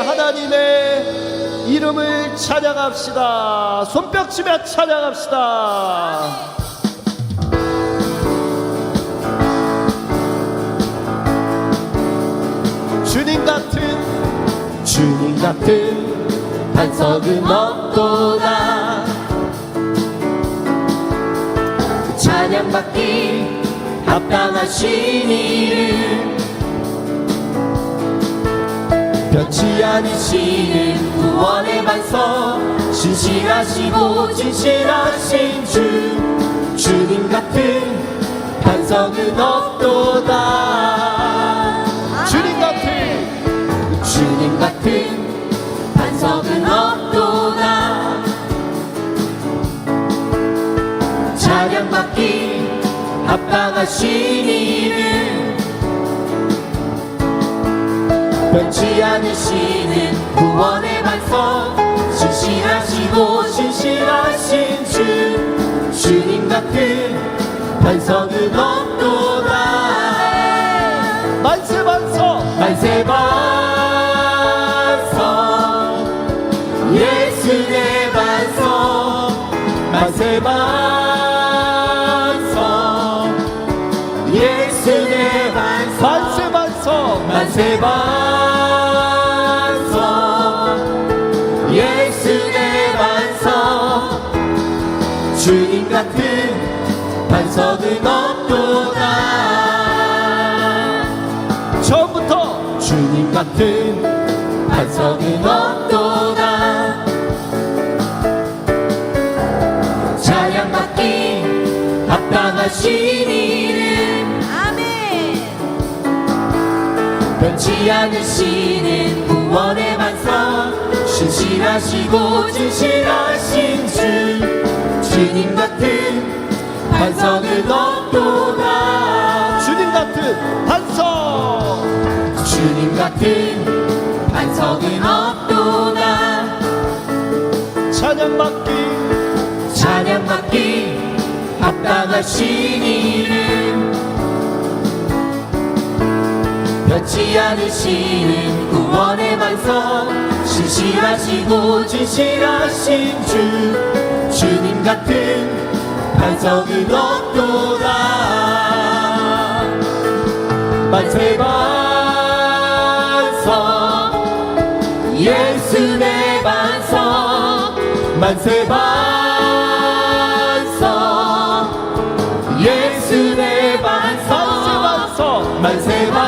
하나님의 이름을 찬양합시다. 손뼉치며 찬양합시다. 주님 같은 주님 같은 반석은 없도다 찬양받기 합당하신 이름 변치 않으시는 구원의 반석. 신실하시고 진실하신 주 주님 같은 반석은 없도다. 주님 같은 주님 같은 반석은 없도다. 찬양받기 합당하신 이 변치 않으시는 구원의 반석. 신실하시고 신실하신 주. 주님 같은 반석은 없 반석은 없도다. 처음부터 주님 같은 반석은 없도다. 찬양받기 합당하신 이름 아멘. 변치 않으시는 구원의 반석. 신실하시고 진실하신 주 주님 같은 반석은 없도다. 주님 같은 반석. 주님 같은 반석은 없도다. 찬양받기. 찬양받기 합당하신 이름 변치 않으시는 구원의 반석. 신실하시고 진실하신 주. 주님 같은 반석은 없도다. 만세 반석 예수 내 반석. 만세 반석 예수 내 반석. 만세 반석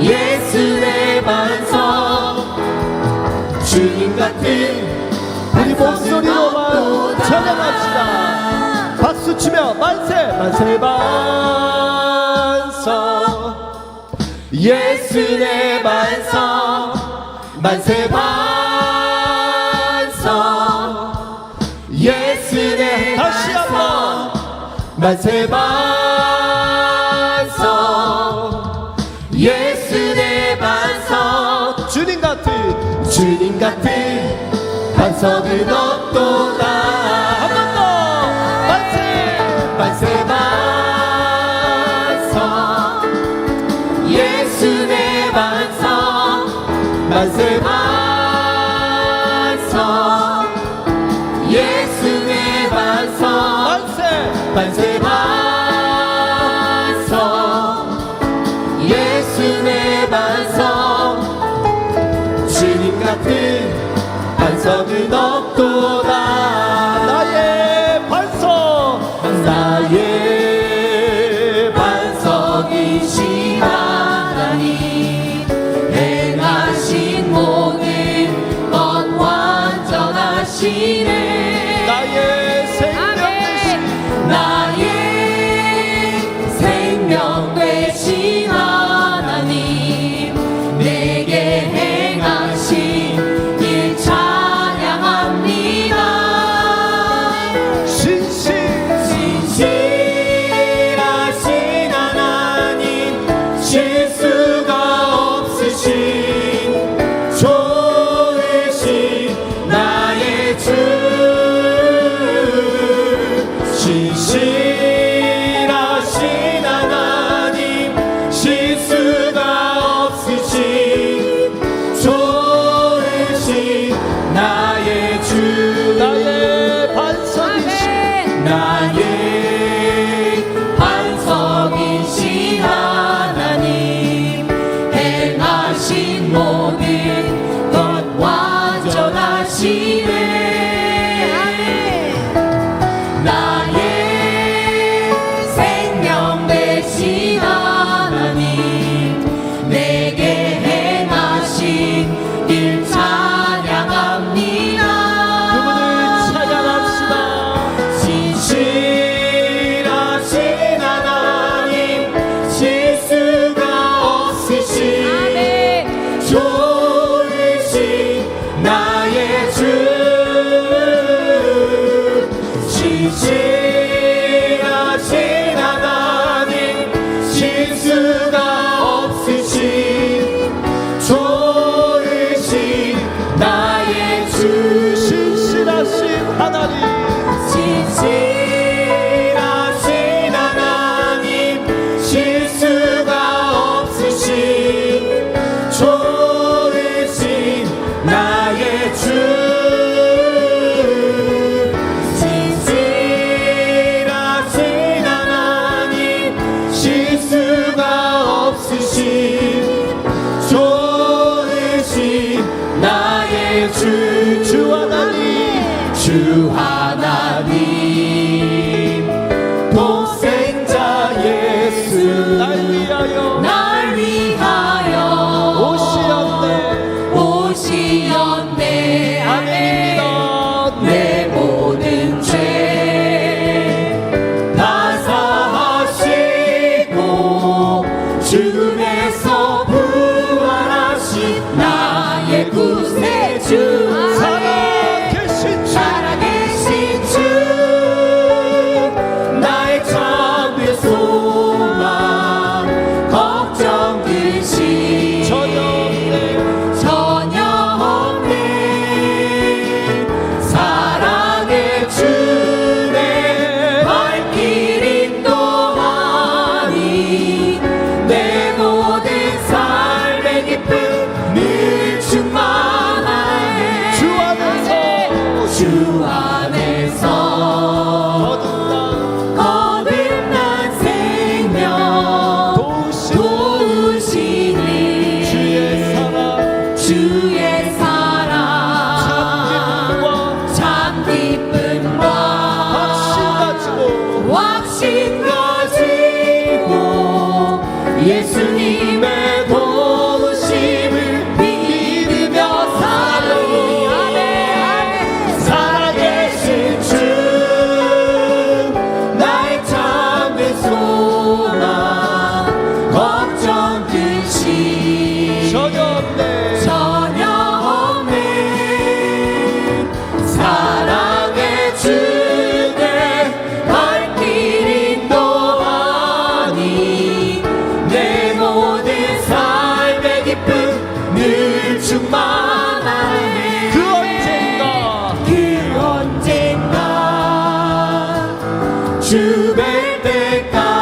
예수 내 반석. 주님 같은 우리 목소리로만. 찬양합시다 박수 치며 만세 만세 반석 예수 내 반석 만세 반석 예수 내 다시 한번. 만세 반석 예수 내 반석 주님 같은 주님 같은 반석은 없도다 한번 더. 만세. 만세 반석. 예수 내 반석. 만세 반 God. 주 하나님. 주 뵐 때까지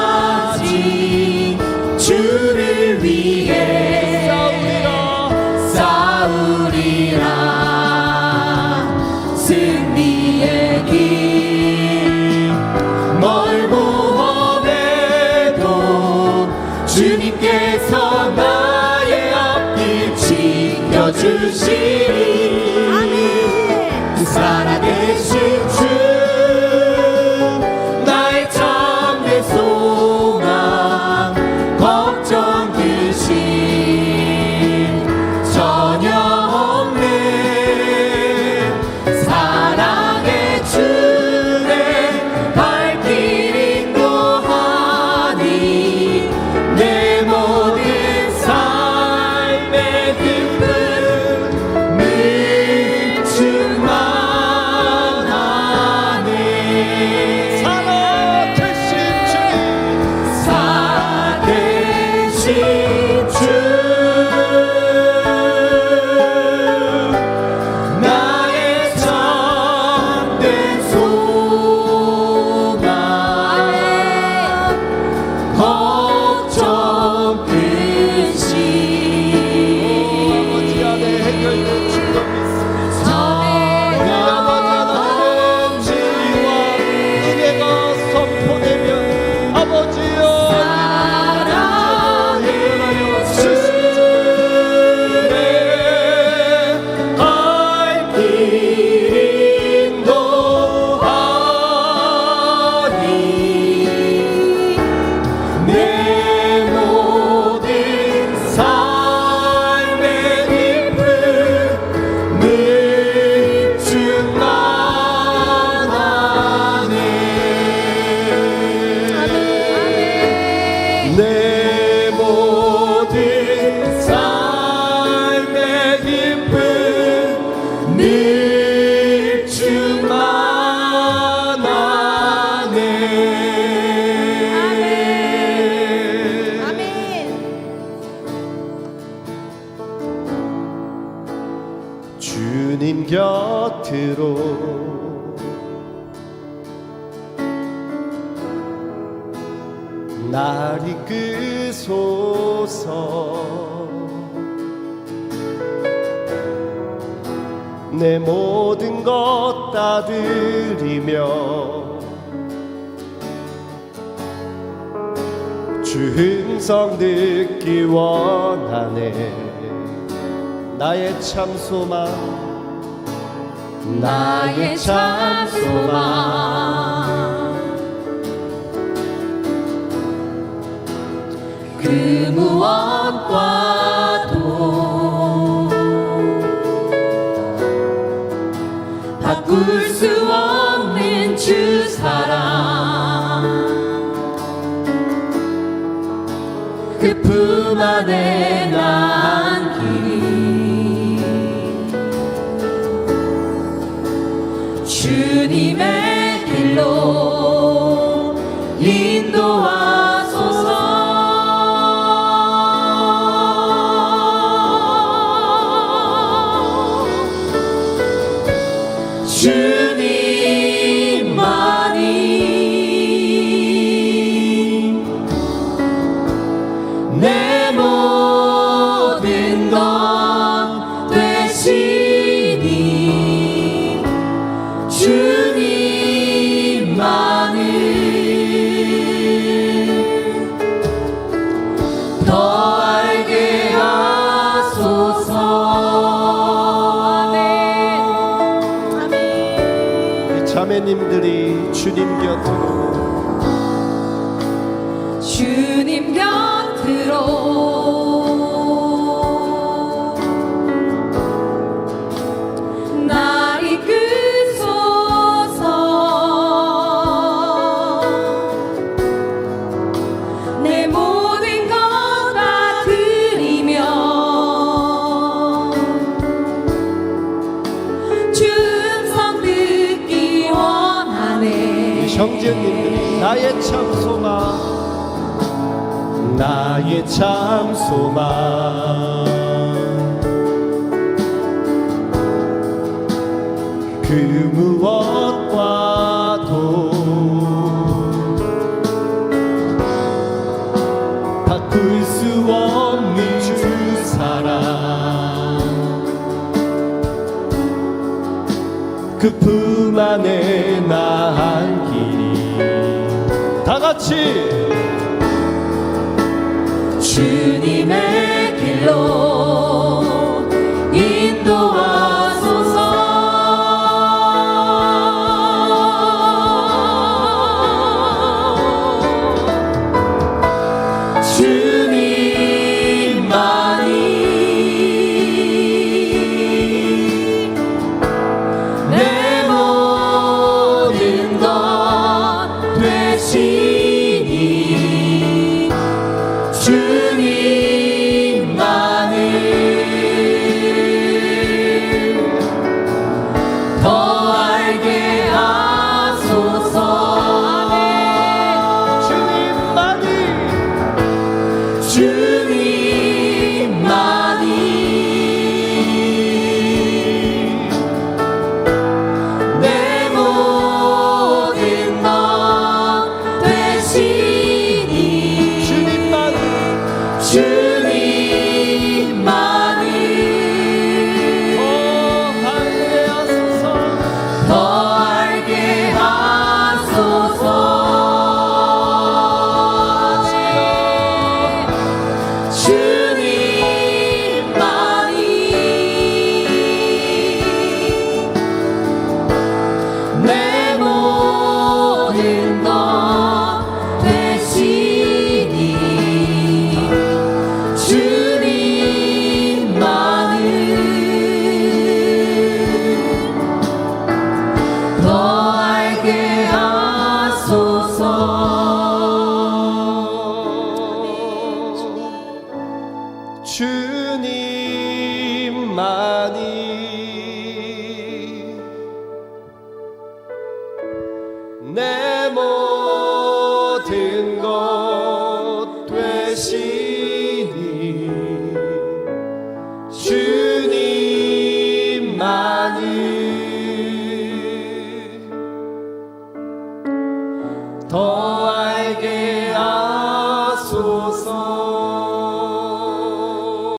날 이끄소서. 내 모든 것 따드리며 주 흥성 듣기 원하네. 나의 참 소망 나의 참 소망. 그 무엇과도. 바꿀 수 없는 주 사랑. 그 품 안에 나 선배님들이 주님 곁으로 나의 참소망. 나의 참소망. 그 무엇과도 바꿀 수 없는 주 사랑. 그 품 안에 나 안겨 같이. 주님의 길로 주님만이